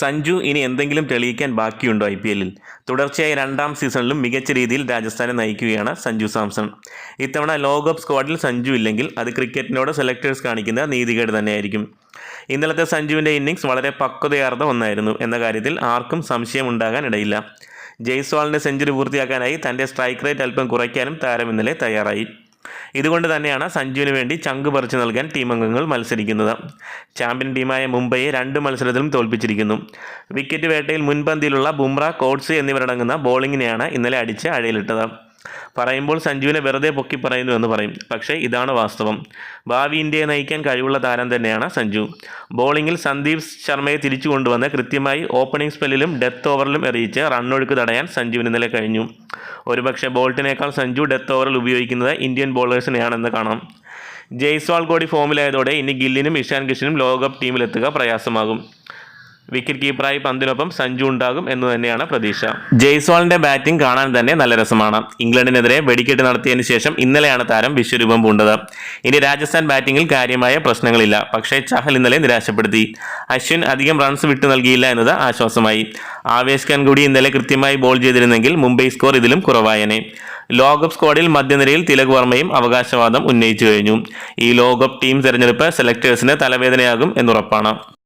സഞ്ജു ഇനി എന്തെങ്കിലും തെളിയിക്കാൻ ബാക്കിയുണ്ടോ ഐ പി എല്ലിൽ? തുടർച്ചയായി രണ്ടാം സീസണിലും മികച്ച രീതിയിൽ രാജസ്ഥാനെ നയിക്കുകയാണ് സഞ്ജു സാംസൺ. ഇത്തവണ ലോകകപ്പ് സ്ക്വാഡിൽ സഞ്ജു ഇല്ലെങ്കിൽ അത് ക്രിക്കറ്റിനോട് സെലക്ടേഴ്സ് കാണിക്കുന്ന നീതികേട് തന്നെയായിരിക്കും. ഇന്നലത്തെ സഞ്ജുവിന്റെ ഇന്നിങ്സ് വളരെ പക്വതയാർന്ന ഒന്നായിരുന്നു എന്ന കാര്യത്തിൽ ആർക്കും സംശയമുണ്ടാകാൻ ഇടയില്ല ജയ്സ്വാളിന്റെ സെഞ്ചുറി പൂർത്തിയാക്കാനായി തന്റെ സ്ട്രൈക്ക് റേറ്റ് അല്പം കുറയ്ക്കാനും താരം ഇന്നലെ തയ്യാറായി. ഇതുകൊണ്ട് തന്നെയാണ് സഞ്ജുവിന് വേണ്ടി ചങ്ക് പറിച്ചു നൽകാൻ ടീമംഗങ്ങൾ മത്സരിക്കുന്നത്. ചാമ്പ്യൻ ടീമായ മുംബൈയെ രണ്ട് മത്സരത്തിലും തോൽപ്പിച്ചിരിക്കുന്നു. വിക്കറ്റ് വേട്ടയിൽ മുൻപന്തിയിലുള്ള ബുംറ കോട്സ് എന്നിവരടങ്ങുന്ന ബോളിങ്ങിനെയാണ് ഇന്നലെ അടിച്ച് അഴയിലിട്ടത്. പറയുമ്പോൾ സഞ്ജുവിനെ വെറുതെ പൊക്കി പറയുന്നു എന്ന് പറയും. പക്ഷേ ഇതാണ് വാസ്തവം. ഭാവി ഇന്ത്യയെ നയിക്കാൻ കഴിവുള്ള താരം തന്നെയാണ് സഞ്ജു. ബോളിങ്ങിൽ സന്ദീപ് ശർമ്മയെ തിരിച്ചു കൊണ്ടുവന്ന് കൃത്യമായി ഓപ്പണിംഗ് സ്പെല്ലിലും ഡെത്ത് ഓവറിലും എറിയിച്ച് റണ്ണൊഴുക്ക് തടയാൻ സഞ്ജുവിന് ഇന്നലെ കഴിഞ്ഞു. ഒരുപക്ഷെ ബോൾട്ടിനേക്കാൾ സഞ്ജു ഡെത്ത് ഓവറിൽ ഉപയോഗിക്കുന്നത് ഇന്ത്യൻ ബോളേഴ്സിനെയാണെന്ന് കാണാം. ജയ്സ്വാൾ കൂടി ഫോമിലായതോടെ ഇനി ഗില്ലിനും ഇഷാൻ കിഷനും ലോകകപ്പ് ടീമിലെത്തുക പ്രയാസമാകും. വിക്കറ്റ് കീപ്പറായി പന്തിനൊപ്പം സഞ്ജു ഉണ്ടാകും എന്ന് തന്നെയാണ് പ്രതീക്ഷ. ജയ്സ്വാളിന്റെ ബാറ്റിംഗ് കാണാൻ തന്നെ നല്ല രസമാണ്. ഇംഗ്ലണ്ടിനെതിരെ വെടിക്കെട്ട് നടത്തിയതിനു ശേഷം ഇന്നലെയാണ് താരം വിശ്വരൂപം പൂണ്ടത്. ഇനി രാജസ്ഥാൻ ബാറ്റിംഗിൽ കാര്യമായ പ്രശ്നങ്ങളില്ല. പക്ഷേ ചഹൽ ഇന്നലെ നിരാശപ്പെടുത്തി. അശ്വിൻ അധികം റൺസ് വിട്ടു നൽകിയില്ല എന്നത് ആശ്വാസമായി. ആവേശ് ഖാൻ കൂടി ഇന്നലെ കൃത്യമായി ബോൾ ചെയ്തിരുന്നെങ്കിൽ മുംബൈ സ്കോർ ഇതിലും കുറവായനെ. ലോകകപ്പ് സ്ക്വാഡിൽ മധ്യനിരയിൽ തിലക് വർമ്മയും അവകാശവാദം ഉന്നയിച്ചു കഴിഞ്ഞു. ഈ ലോകകപ്പ് ടീം തെരഞ്ഞെടുപ്പ് സെലക്ടേഴ്സിന് തലവേദനയാകും എന്നുറപ്പാണ്.